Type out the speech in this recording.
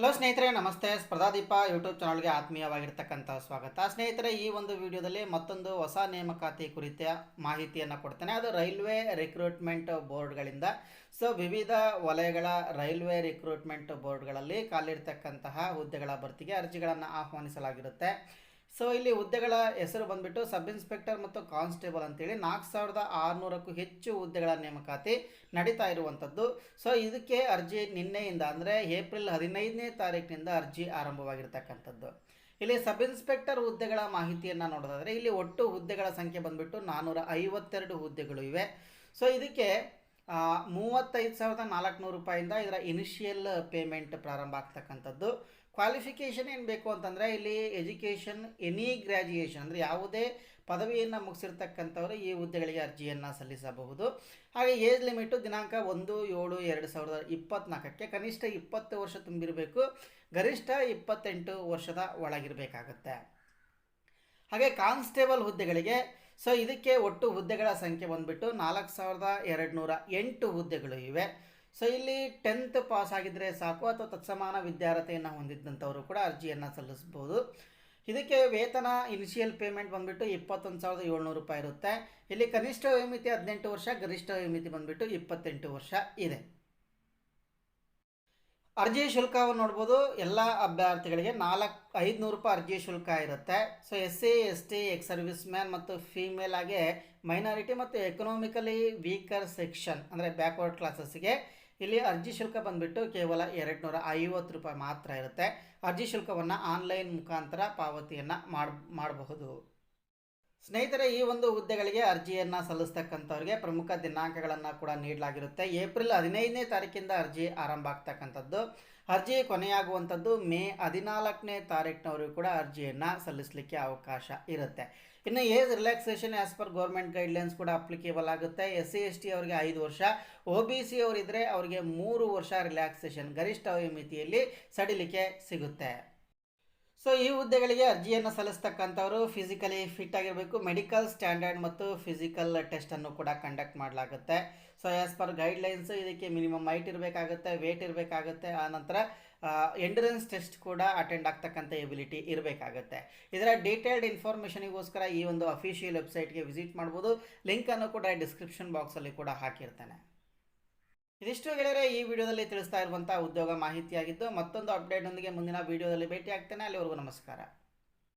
Hello ಸ್ನೇಹಿತರೆ, ನಮಸ್ತೆ. Spardhadeepa YouTube ಚಾನಲ್ಗೆ ಆತ್ಮೀಯವಾಗಿರ್ತಕ್ಕಂಥ ಸ್ವಾಗತ. ಸ್ನೇಹಿತರೆ, ಈ ಒಂದು ವಿಡಿಯೋದಲ್ಲಿ ಮತ್ತೊಂದು ಹೊಸ ನೇಮಕಾತಿ ಕುರಿತ ಮಾಹಿತಿಯನ್ನು ಕೊಡ್ತೇನೆ. ಅದು ರೈಲ್ವೆ ರಿಕ್ರೂಟ್ಮೆಂಟ್ ಬೋರ್ಡ್ಗಳಿಂದ. ಸೊ, ವಿವಿಧ ವಲಯಗಳ ರೈಲ್ವೆ ರಿಕ್ರೂಟ್ಮೆಂಟ್ ಬೋರ್ಡ್ಗಳಲ್ಲಿ ಕಾಲಿರ್ತಕ್ಕಂತಹ ಹುದ್ದೆಗಳ ಭರ್ತಿಗೆ ಅರ್ಜಿಗಳನ್ನು ಆಹ್ವಾನಿಸಲಾಗಿರುತ್ತೆ. ಸೊ ಇಲ್ಲಿ ಹುದ್ದೆಗಳ ಹೆಸರು ಬಂದ್ಬಿಟ್ಟು ಸಬ್ ಇನ್ಸ್ಪೆಕ್ಟರ್ ಮತ್ತು ಕಾನ್ಸ್ಟೇಬಲ್ ಅಂತೇಳಿ ನಾಲ್ಕು ಸಾವಿರದ ಆರುನೂರಕ್ಕೂ ಹೆಚ್ಚು ಹುದ್ದೆಗಳ ನೇಮಕಾತಿ ನಡೀತಾ ಇರುವಂಥದ್ದು. ಸೊ ಇದಕ್ಕೆ ಅರ್ಜಿ ನಿನ್ನೆಯಿಂದ ಅಂದರೆ ಏಪ್ರಿಲ್ ಹದಿನೈದನೇ ತಾರೀಕಿನಿಂದ ಅರ್ಜಿ ಆರಂಭವಾಗಿರ್ತಕ್ಕಂಥದ್ದು. ಇಲ್ಲಿ ಸಬ್ ಇನ್ಸ್ಪೆಕ್ಟರ್ ಹುದ್ದೆಗಳ ಮಾಹಿತಿಯನ್ನು ನೋಡೋದಾದರೆ ಇಲ್ಲಿ ಒಟ್ಟು ಹುದ್ದೆಗಳ ಸಂಖ್ಯೆ ಬಂದ್ಬಿಟ್ಟು ನಾನ್ನೂರ ಐವತ್ತೆರಡು ಹುದ್ದೆಗಳು ಇವೆ. ಸೊ ಇದಕ್ಕೆ ಮೂವತ್ತೈದು ಸಾವಿರದ ನಾಲ್ಕುನೂರು ರೂಪಾಯಿಂದ ಇದರ ಇನಿಷಿಯಲ್ ಪೇಮೆಂಟ್ ಪ್ರಾರಂಭ ಆಗ್ತಕ್ಕಂಥದ್ದು. ಕ್ವಾಲಿಫಿಕೇಷನ್ ಏನು ಬೇಕು ಅಂತಂದರೆ ಇಲ್ಲಿ ಎಜುಕೇಷನ್ ಎನಿ ಗ್ರ್ಯಾಜುಯೇಷನ್ ಅಂದರೆ ಯಾವುದೇ ಪದವಿಯನ್ನು ಮುಗಿಸಿರ್ತಕ್ಕಂಥವರು ಈ ಹುದ್ದೆಗಳಿಗೆ ಅರ್ಜಿಯನ್ನು ಸಲ್ಲಿಸಬಹುದು. ಹಾಗೆ ಏಜ್ ಲಿಮಿಟು ದಿನಾಂಕ ಒಂದು, ಏಳು, ಎರಡು ಸಾವಿರದ ಇಪ್ಪತ್ತ್ನಾಲ್ಕಕ್ಕೆ ಕನಿಷ್ಠ ಇಪ್ಪತ್ತು ವರ್ಷ ತುಂಬಿರಬೇಕು. ಗರಿಷ್ಠ ಇಪ್ಪತ್ತೆಂಟು ವರ್ಷದ ಒಳಗಿರಬೇಕಾಗತ್ತೆ. ಹಾಗೆ ಕಾನ್ಸ್ಟೇಬಲ್ ಹುದ್ದೆಗಳಿಗೆ ಸೊ ಇದಕ್ಕೆ ಒಟ್ಟು ಹುದ್ದೆಗಳ ಸಂಖ್ಯೆ ಬಂದ್ಬಿಟ್ಟು ನಾಲ್ಕು ಸಾವಿರದ ಎರಡು ನೂರ ಎಂಟು ಹುದ್ದೆಗಳು ಇವೆ. ಸೊ ಇಲ್ಲಿ ಟೆಂತ್ ಪಾಸ್ ಆಗಿದ್ದರೆ ಸಾಕು. ಅಥವಾ ತತ್ಸಮಾನ ವಿದ್ಯಾರ್ಹತೆಯನ್ನು ಹೊಂದಿದ್ದಂಥವರು ಕೂಡ ಅರ್ಜಿಯನ್ನು ಸಲ್ಲಿಸ್ಬೋದು. ಇದಕ್ಕೆ ವೇತನ ಇನಿಷಿಯಲ್ ಪೇಮೆಂಟ್ ಬಂದ್ಬಿಟ್ಟು ಇಪ್ಪತ್ತೊಂದು ಸಾವಿರದ ಏಳ್ನೂರು ರೂಪಾಯಿ ಇರುತ್ತೆ. ಇಲ್ಲಿ ಕನಿಷ್ಠ ವಯೋಮಿತಿ ಹದಿನೆಂಟು ವರ್ಷ, ಗರಿಷ್ಠ ವಯೋಮಿತಿ ಬಂದ್ಬಿಟ್ಟು ಇಪ್ಪತ್ತೆಂಟು ವರ್ಷ ಇದೆ. ಅರ್ಜಿ ಶುಲ್ಕವನ್ನು ನೋಡ್ಬೋದು, ಎಲ್ಲ ಅಭ್ಯರ್ಥಿಗಳಿಗೆ ನಾಲ್ಕು, ಐದುನೂರು ರೂಪಾಯಿ ಅರ್ಜಿ ಶುಲ್ಕ ಇರುತ್ತೆ. So S C S T ex service man ಮತ್ತು ಫೀಮೇಲ್ ಆಗಿ ಮೈನಾರಿಟಿ ಮತ್ತು ಎಕನಾಮಿಕಲಿ ವೀಕರ್ ಸೆಕ್ಷನ್ ಅಂದರೆ ಬ್ಯಾಕ್ವರ್ಡ್ ಕ್ಲಾಸಸ್ಗೆ ಇಲ್ಲಿ ಅರ್ಜಿ ಶುಲ್ಕ ಬಂದುಬಿಟ್ಟು ಕೇವಲ ಎರಡು ನೂರ ಐವತ್ತು ರೂಪಾಯಿ ಮಾತ್ರ ಇರುತ್ತೆ. ಅರ್ಜಿ ಶುಲ್ಕವನ್ನು ಆನ್ಲೈನ್ ಮುಖಾಂತರ ಪಾವತಿಯನ್ನು ಮಾಡ್, ಮಾಡಬಹುದು. ಸ್ನೇಹಿತರೆ, ಈ ಒಂದು ಹುದ್ದೆಗಳಿಗೆ ಅರ್ಜಿಯನ್ನು ಸಲ್ಲಿಸ್ತಕ್ಕಂಥವ್ರಿಗೆ ಪ್ರಮುಖ ದಿನಾಂಕಗಳನ್ನು ಕೂಡ ನೀಡಲಾಗಿರುತ್ತೆ. ಏಪ್ರಿಲ್ ಹದಿನೈದನೇ ತಾರೀಕಿಂದ ಅರ್ಜಿ ಆರಂಭ ಆಗ್ತಕ್ಕಂಥದ್ದು. ಅರ್ಜಿ ಕೊನೆಯಾಗುವಂಥದ್ದು ಮೇ ಹದಿನಾಲ್ಕನೇ ತಾರೀಕಿನವರೆಗೂ ಕೂಡ ಅರ್ಜಿಯನ್ನು ಸಲ್ಲಿಸಲಿಕ್ಕೆ ಅವಕಾಶ ಇರುತ್ತೆ. ಇನ್ನು age relaxation as per government guidelines ಕೂಡ ಅಪ್ಲಿಕೇಬಲ್ ಆಗುತ್ತೆ. ಎಸ್ ಸಿ ಎಸ್ ಟಿ ಅವರಿಗೆ ಐದು ವರ್ಷ ಒ ಬಿ ಸಿ ಅವರಿದ್ದರೆ ಅವರಿಗೆ ಮೂರು ವರ್ಷ ರಿಲ್ಯಾಕ್ಸೇಷನ್ ಗರಿಷ್ಠ ವಯೋಮಿತಿಯಲ್ಲಿ ಸಡಿಲಿಕ್ಕೆ ಸಿಗುತ್ತೆ. ಸೊ ಈ ಹುದ್ದೆಗಳಿಗೆ ಅರ್ಜಿಯನ್ನು ಸಲ್ಲಿಸ್ತಕ್ಕಂಥವರು ಫಿಸಿಕಲಿ ಫಿಟ್ ಆಗಿರಬೇಕು. ಮೆಡಿಕಲ್ ಸ್ಟ್ಯಾಂಡರ್ಡ್ ಮತ್ತು ಫಿಸಿಕಲ್ ಟೆಸ್ಟನ್ನು ಕೂಡ ಕಂಡಕ್ಟ್ ಮಾಡಲಾಗುತ್ತೆ. ಸೊ ಆ್ಯಸ್ ಪರ್ ಗೈಡ್ಲೈನ್ಸ್ ಇದಕ್ಕೆ ಮಿನಿಮಮ್ ಹೈಟ್ ಇರಬೇಕಾಗುತ್ತೆ ವೇಟ್ ಇರಬೇಕಾಗುತ್ತೆ. ಆನಂತರ ಎಂಡ್ರೆನ್ಸ್ ಟೆಸ್ಟ್ ಕೂಡ ಅಟೆಂಡ್ ಆಗ್ತಕ್ಕಂಥ ಎಬಿಲಿಟಿ ಇರಬೇಕಾಗುತ್ತೆ. ಇದರ ಡೀಟೇಲ್ಡ್ ಇನ್ಫಾರ್ಮೇಷನಿಗೋಸ್ಕರ ಈ ಒಂದು ಅಫಿಷಿಯಲ್ ವೆಬ್ಸೈಟ್ಗೆ ವಿಸಿಟ್ ಮಾಡ್ಬೋದು. ಲಿಂಕನ್ನು ಕೂಡ ಡಿಸ್ಕ್ರಿಪ್ಷನ್ ಬಾಕ್ಸಲ್ಲಿ ಕೂಡ ಹಾಕಿರ್ತೇನೆ. ಇದಿಷ್ಟು ಗೆಳೆಯರೆ, ಈ ವಿಡಿಯೋದಲ್ಲಿ ತಿಳಿಸ್ತಾ ಇರುವಂಥ ಉದ್ಯೋಗ ಮಾಹಿತಿಯಾಗಿದ್ದು ಮತ್ತೊಂದು ಅಪ್ಡೇಟ್ನೊಂದಿಗೆ ಮುಂದಿನ ವಿಡಿಯೋದಲ್ಲಿ ಭೇಟಿ ಆಗ್ತೇನೆ ಅಲ್ಲಿವರೆಗೂ ನಮಸ್ಕಾರ.